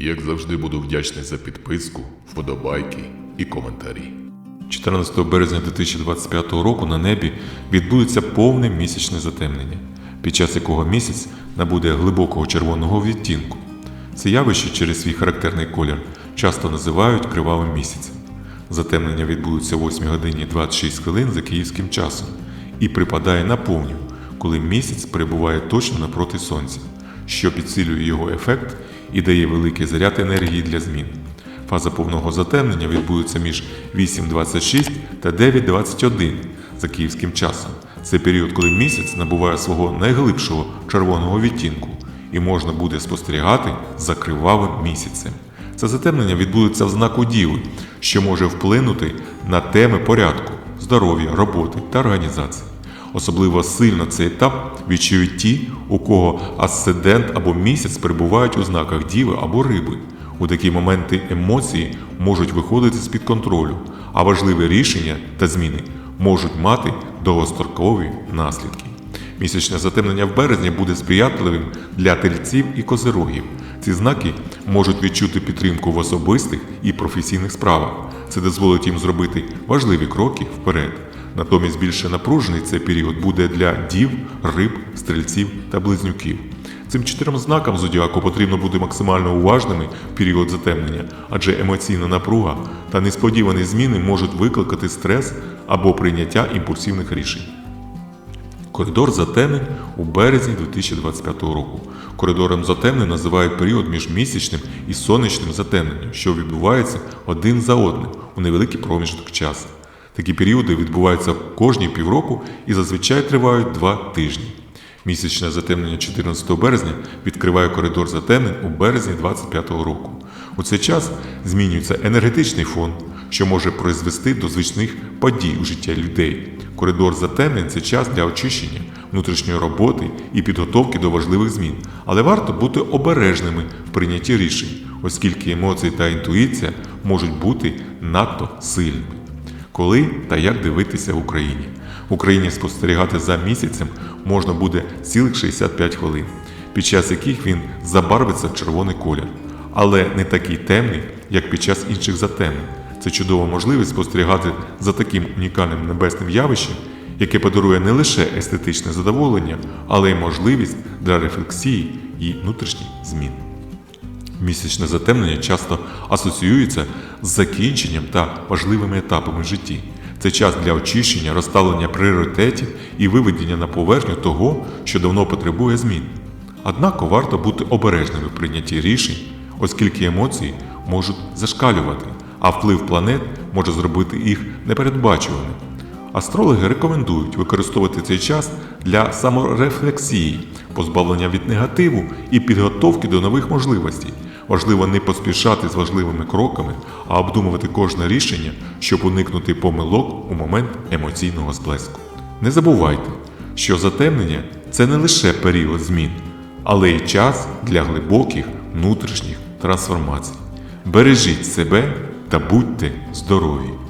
Як завжди буду вдячний за підписку, вподобайки і коментарі. 14 березня 2025 року на небі відбудеться повне місячне затемнення, під час якого місяць набуде глибокого червоного відтінку. Це явище через свій характерний колір часто називають кривавим місяцем. Затемнення відбудеться о 8 годині 26 хвилин за київським часом і припадає на повню, коли місяць перебуває точно напроти сонця, що підсилює його ефект і дає великий заряд енергії для змін. Фаза повного затемнення відбудеться між 8.26 та 9.21 за київським часом. Це період, коли місяць набуває свого найглибшого червоного відтінку і можна буде спостерігати за кривавим місяцем. Це затемнення відбудеться в знаку Діви, що може вплинути на теми порядку, здоров'я, роботи та організації. Особливо сильно цей етап відчують ті, у кого асцендент або місяць перебувають у знаках Діви або риби. У такі моменти емоції можуть виходити з-під контролю, а важливі рішення та зміни можуть мати довгострокові наслідки. Місячне затемнення в березні буде сприятливим для тельців і козирогів. Ці знаки можуть відчути підтримку в особистих і професійних справах. Це дозволить їм зробити важливі кроки вперед. Натомість більше напружений цей період буде для дів, риб, стрільців та близнюків. Цим чотирьом знакам зодіаку потрібно бути максимально уважними в період затемнення, адже емоційна напруга та несподівані зміни можуть викликати стрес або прийняття імпульсивних рішень. Коридор затемнень у березні 2025 року. Коридором затемнень називають період між місячним і сонячним затемненням, що відбувається один за одним у невеликий проміжок часу. Такі періоди відбуваються кожні півроку і зазвичай тривають два тижні. Місячне затемнення 14 березня відкриває коридор затемнень у березні 2025 року. У цей час змінюється енергетичний фон, що може призвести до звичних подій у життя людей. Коридор затемнень це час для очищення, внутрішньої роботи і підготовки до важливих змін, але варто бути обережними в прийнятті рішень, оскільки емоції та інтуїція можуть бути надто сильними. Коли та як дивитися в Україні? В Україні спостерігати за місяцем можна буде цілих 65 хвилин, під час яких він забарвиться в червоний колір, але не такий темний, як під час інших затемнень. Це чудова можливість спостерігати за таким унікальним небесним явищем, яке подарує не лише естетичне задоволення, але й можливість для рефлексії і внутрішніх змін. Місячне затемнення часто асоціюється з закінченням та важливими етапами житті. Це час для очищення, розставлення пріоритетів і виведення на поверхню того, що давно потребує змін. Однак варто бути обережними в прийнятті рішень, оскільки емоції можуть зашкалювати, а вплив планет може зробити їх непередбачуваними. Астрологи рекомендують використовувати цей час для саморефлексії, позбавлення від негативу і підготовки до нових можливостей. Важливо не поспішати з важливими кроками, а обдумувати кожне рішення, щоб уникнути помилок у момент емоційного сплеску. Не забувайте, що затемнення це не лише період змін, але й час для глибоких внутрішніх трансформацій. Бережіть себе та будьте здорові!